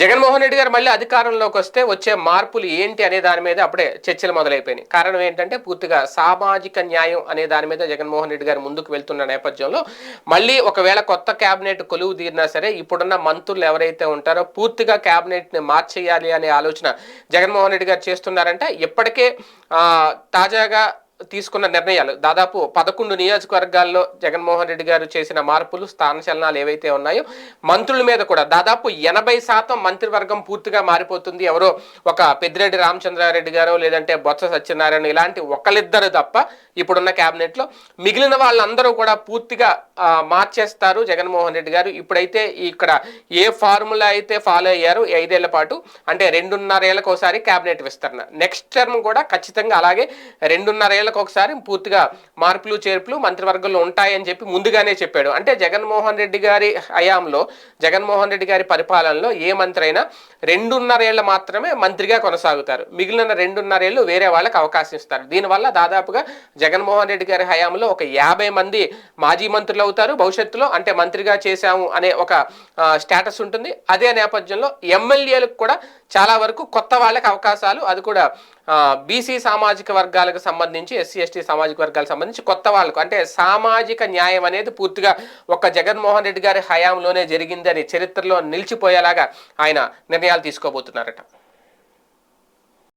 జగన్మోహన్ రెడ్డి గారు మళ్ళీ అధికారంలోకి వస్తే వచ్చే మార్పులు ఏంటి అనే దాని మీద అప్పుడే చర్చలు మొదలైపోయినాయి. కారణం ఏంటంటే పూర్తిగా సామాజిక న్యాయం అనే దాని మీద జగన్మోహన్ రెడ్డి గారు ముందుకు వెళ్తున్న నేపథ్యంలో మళ్ళీ ఒకవేళ కొత్త కేబినెట్ కొలువు తీరినా సరే ఇప్పుడున్న మంత్రులు ఎవరైతే ఉంటారో పూర్తిగా కేబినెట్ని మార్చేయాలి అనే ఆలోచన జగన్మోహన్ రెడ్డి గారు చేస్తున్నారంటే. ఇప్పటికే తాజాగా తీసుకున్న నిర్ణయాలు. దాదాపు పదకొండు నియోజకవర్గాల్లో జగన్మోహన్ రెడ్డి గారు చేసిన మార్పులు స్థానచలనాలు ఏవైతే ఉన్నాయో మంత్రుల మీద కూడా దాదాపు ఎనభై శాతం మంత్రివర్గం పూర్తిగా మారిపోతుంది. ఎవరో ఒక పెద్దిరెడ్డి రామచంద్రారెడ్డి గారో లేదంటే బొత్స సత్యనారాయణ ఇలాంటి ఒకళ్ళిద్దరు తప్ప ఇప్పుడున్న క్యాబినెట్లో మిగిలిన వాళ్ళందరూ కూడా పూర్తిగా మార్చేస్తారు జగన్మోహన్ రెడ్డి గారు. ఇప్పుడైతే ఇక్కడ ఏ ఫార్ములా అయితే ఫాలో అయ్యారు ఐదేళ్ళ పాటు అంటే రెండున్నర ఒకసారి క్యాబినెట్ విస్తరణ. నెక్స్ట్ టర్మ్ కూడా ఖచ్చితంగా అలాగే రెండున్నరేళ్ళకు ఒకసారి పూర్తిగా మార్పులు చేర్పులు మంత్రివర్గంలో ఉంటాయని చెప్పి ముందుగానే చెప్పాడు. అంటే జగన్మోహన్ రెడ్డి గారి హయాంలో జగన్మోహన్ రెడ్డి గారి పరిపాలనలో ఏ మంత్రి అయినా రెండున్నరేళ్ళు మాత్రమే మంత్రిగా కొనసాగుతారు. మిగిలిన రెండున్నరేళ్ళు వేరే వాళ్ళకి అవకాశం ఇస్తారు. దీనివల్ల దాదాపుగా జగన్మోహన్ రెడ్డి గారి హయాంలో ఒక యాభై మంది మాజీ మంత్రులు అవుతారు. భవిష్యత్తులో అంటే మంత్రిగా చేశాము అనే ఒక స్టేటస్ ఉంటుంది. అదే నేపథ్యంలో ఎమ్మెల్యేలకు కూడా చాలా వరకు కొత్త వాళ్ళకి అవకాశాలు అది కూడా బీసీ సామాజిక వర్గాలకు సంబంధించి ఎస్సీ ఎస్టీ సామాజిక వర్గాలకు సంబంధించి కొత్త వాళ్ళకు. అంటే సామాజిక న్యాయం అనేది పూర్తిగా ఒక జగన్మోహన్ రెడ్డి గారి హయాంలోనే జరిగిందని చరిత్రలో నిలిచిపోయేలాగా ఆయన నిర్ణయాలు తీసుకోబోతున్నారట.